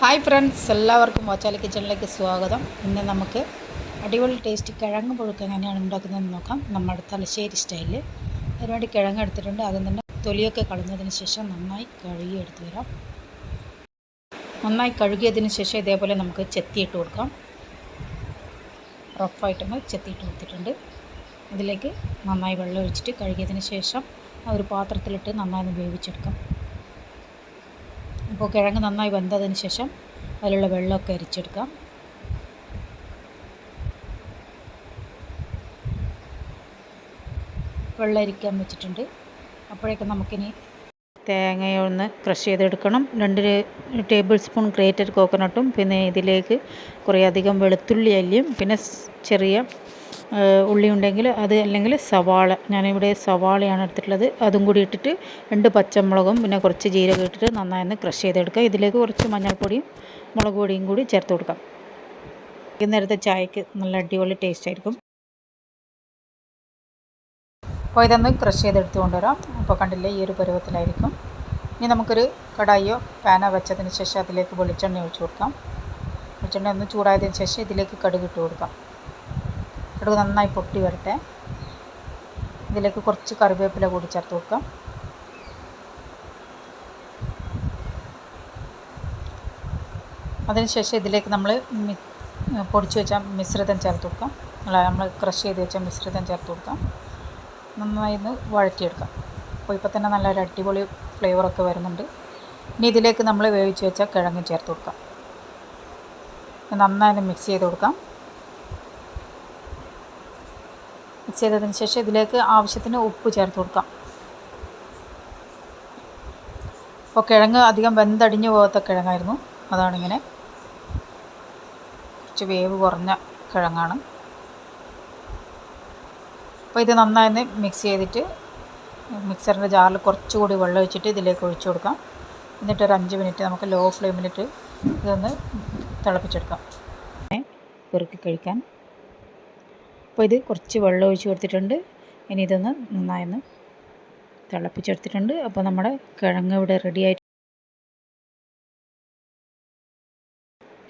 Hi friends എല്ലാവർക്കും വാച്ചാലി കിച്ചണിലേക്ക് സ്വാഗതം. ഇന്ന് നമുക്ക് അടിപൊളി ടേസ്റ്റ് കിഴങ്ങ് പുഴുക്ക് എങ്ങനെയാണ് ഉണ്ടാക്കുന്നതെന്ന് നോക്കാം. നമ്മുടെ തലശ്ശേരി സ്റ്റൈലിൽ അതിനുവേണ്ടി കിഴങ്ങ് എടുത്തിട്ടുണ്ട്. ആദ്യം തന്നെ തൊലിയൊക്കെ കളഞ്ഞതിന് ശേഷം നന്നായി കഴുകി എടുത്തു വരാം. നന്നായി കഴുകിയതിന് ശേഷം ഇതേപോലെ നമുക്ക് ചെത്തിയിട്ട് കൊടുക്കാം. റഫായിട്ടൊന്ന് ചെത്തിയിട്ട് കൊടുത്തിട്ടുണ്ട്. അതിലേക്ക് നന്നായി വെള്ളം ഒഴിച്ചിട്ട് കഴുകിയതിന് ശേഷം ആ ഒരു പാത്രത്തിലിട്ട് നന്നായി വേവിച്ചെടുക്കാം. അപ്പോൾ കിഴങ്ങ് നന്നായി വെന്തതിന് ശേഷം അതിലുള്ള വെള്ളമൊക്കെ അരിച്ചെടുക്കാം. വെള്ളം അരിക്കാൻ വെച്ചിട്ടുണ്ട്. അപ്പോഴേക്കും നമുക്കിനി തേങ്ങയൊന്ന് ക്രഷ് ചെയ്തെടുക്കണം. രണ്ട് ടേബിൾ സ്പൂൺ ഗ്രേറ്റഡ് കോക്കനട്ടും പിന്നെ ഇതിലേക്ക് കുറേ അധികം വെളുത്തുള്ളി അല്ലിയും പിന്നെ ചെറിയ ഉള്ളി ഉണ്ടെങ്കിൽ അത് അല്ലെങ്കിൽ സവാള. ഞാനിവിടെ സവാളയാണ് എടുത്തിട്ടുള്ളത്. അതും കൂടി ഇട്ടിട്ട് രണ്ട് പച്ചമുളകും പിന്നെ കുറച്ച് ജീരകം ഇട്ടിട്ട് നന്നായി ഒന്ന് ക്രഷ് ചെയ്തെടുക്കുക. ഇതിലേക്ക് കുറച്ച് മഞ്ഞൾപ്പൊടിയും മുളക് പൊടിയും കൂടി ചേർത്ത് കൊടുക്കാം. വൈകുന്നേരത്തെ ചായക്ക് നല്ല അടിപൊളി ടേസ്റ്റ് ആയിരിക്കും. അപ്പോൾ ഇതൊന്ന് ക്രഷ് ചെയ്തെടുത്ത് കൊണ്ടുവരാം. അപ്പോൾ കണ്ടില്ലേ ഈ ഒരു പരുവത്തിലായിരിക്കും. ഇനി നമുക്കൊരു കടായിയോ പാനോ വെച്ചതിന് ശേഷം അതിലേക്ക് വെളിച്ചെണ്ണ ഒഴിച്ചു കൊടുക്കാം. വെളിച്ചെണ്ണ ഒന്ന് ചൂടായതിന് ശേഷം ഇതിലേക്ക് കടുക് ഇട്ട് കൊടുക്കാം. കടുക് നന്നായി പൊട്ടി വരട്ടെ. ഇതിലേക്ക് കുറച്ച് കറിവേപ്പില കൂടി ചേർത്ത് കൊടുക്കാം. അതിനുശേഷം ഇതിലേക്ക് നമ്മൾ പൊടിച്ച് വെച്ച മിശ്രിതം ചേർത്ത് കൊടുക്കാം. അല്ല നമ്മൾ ക്രഷ് ചെയ്ത് വെച്ച മിശ്രിതം ചേർത്ത് കൊടുക്കാം. നന്നായി ഒന്ന് വഴറ്റിയെടുക്കാം. അപ്പോൾ ഇപ്പോൾ തന്നെ നല്ലൊരു അടിപൊളി ഫ്ലേവറൊക്കെ വരുന്നുണ്ട്. ഇനി ഇതിലേക്ക് നമ്മൾ വേവിച്ച് വെച്ച കിഴങ്ങ് ചേർത്ത് കൊടുക്കാം. നന്നായി മിക്സ് ചെയ്ത് കൊടുക്കാം. മിക്സ് ചെയ്തതിന് ശേഷം ഇതിലേക്ക് ആവശ്യത്തിന് ഉപ്പ് ചേർത്ത് കൊടുക്കാം. അപ്പോൾ കിഴങ്ങ് അധികം വെന്തടിഞ്ഞു പോകാത്ത കിഴങ്ങായിരുന്നു. അതാണിങ്ങനെ. കുറച്ച് വേവ് കുറഞ്ഞ കിഴങ്ങാണ്. അപ്പോൾ ഇത് നന്നായി മിക്സ് ചെയ്തിട്ട് മിക്സറിന്റെ ജാറിൽ കുറച്ചുകൂടി വെള്ളം ഒഴിച്ചിട്ട് ഇതിലേക്ക് ഒഴിച്ചു കൊടുക്കാം. എന്നിട്ട് ഒരു അഞ്ച് മിനിറ്റ് നമുക്ക് ലോ ഫ്ലെയിമിലിട്ട് ഇതൊന്ന് തിളപ്പിച്ചെടുക്കാം. പെറുക്കി കഴിക്കാൻ. അപ്പോൾ ഇത് കുറച്ച് വെള്ളം ഒഴിച്ച് കൊടുത്തിട്ടുണ്ട്. ഇനി ഇതൊന്ന് നന്നായൊന്ന് തിളപ്പിച്ചെടുത്തിട്ടുണ്ട്. അപ്പോൾ നമ്മുടെ കിഴങ്ങ് ഇവിടെ റെഡി ആയിട്ട്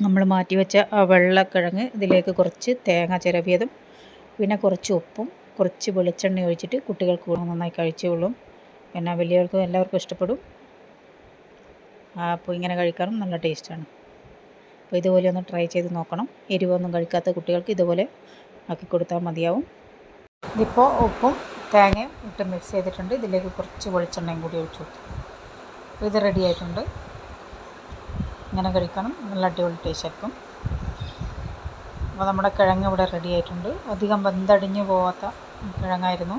നമ്മൾ മാറ്റി വെച്ച ആ വെള്ളക്കിഴങ്ങ് ഇതിലേക്ക് കുറച്ച് തേങ്ങ ചിരവിയതും പിന്നെ കുറച്ച് ഉപ്പും കുറച്ച് വെളിച്ചെണ്ണ ഒഴിച്ചിട്ട് കുട്ടികൾക്ക് നന്നായി കഴിച്ചുകൊള്ളും പിന്നെ വലിയവർക്കും എല്ലാവർക്കും ഇഷ്ടപ്പെടും. അപ്പോൾ ഇങ്ങനെ കഴിക്കാനും നല്ല ടേസ്റ്റാണ്. അപ്പോൾ ഇതുപോലെ ഒന്ന് ട്രൈ ചെയ്ത് നോക്കണം. എരിവൊന്നും കഴിക്കാത്ത കുട്ടികൾക്ക് ഇതുപോലെ ആക്കി കൊടുത്താൽ മതിയാവും. ഇതിപ്പോൾ ഉപ്പും തേങ്ങയും ഇട്ട് മിക്സ് ചെയ്തിട്ടുണ്ട്. ഇതിലേക്ക് കുറച്ച് വെളിച്ചെണ്ണയും കൂടി ഒഴിച്ചു കൊടുത്തു. ഇത് റെഡി ആയിട്ടുണ്ട്. ഇങ്ങനെ കഴിക്കണം. നല്ല അടിപൊളി ടേസ്റ്റ് ആയിരിക്കും. അപ്പോൾ നമ്മുടെ കിഴങ്ങ് ഇവിടെ റെഡി ആയിട്ടുണ്ട്. അധികം ബന്ധടിഞ്ഞു പോവാത്ത കിഴങ്ങായിരുന്നു.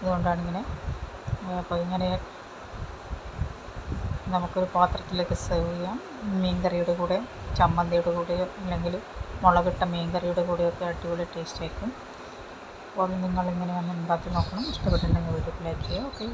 അതുകൊണ്ടാണ് ഇങ്ങനെ അപ്പോൾ ഇങ്ങനെ നമുക്കൊരു പാത്രത്തിലേക്ക് സെർവ് ചെയ്യാം. മീൻ മീൻകറിയുടെ കൂടെ ചമ്മന്തിയുടെ കൂടെ അല്ലെങ്കിൽ മുളകിട്ട മീൻ കറിയുടെ കൂടെയൊക്കെ അടിപൊളി ടേസ്റ്റ് ആയിരിക്കും. അപ്പോൾ നിങ്ങളിങ്ങനെ ഒന്ന് ഉണ്ടാക്കി നോക്കണം. ഇഷ്ടപ്പെട്ടിട്ടുണ്ടെങ്കിൽ വീഡിയോ ലൈക്ക് ചെയ്യുക. ഓക്കെ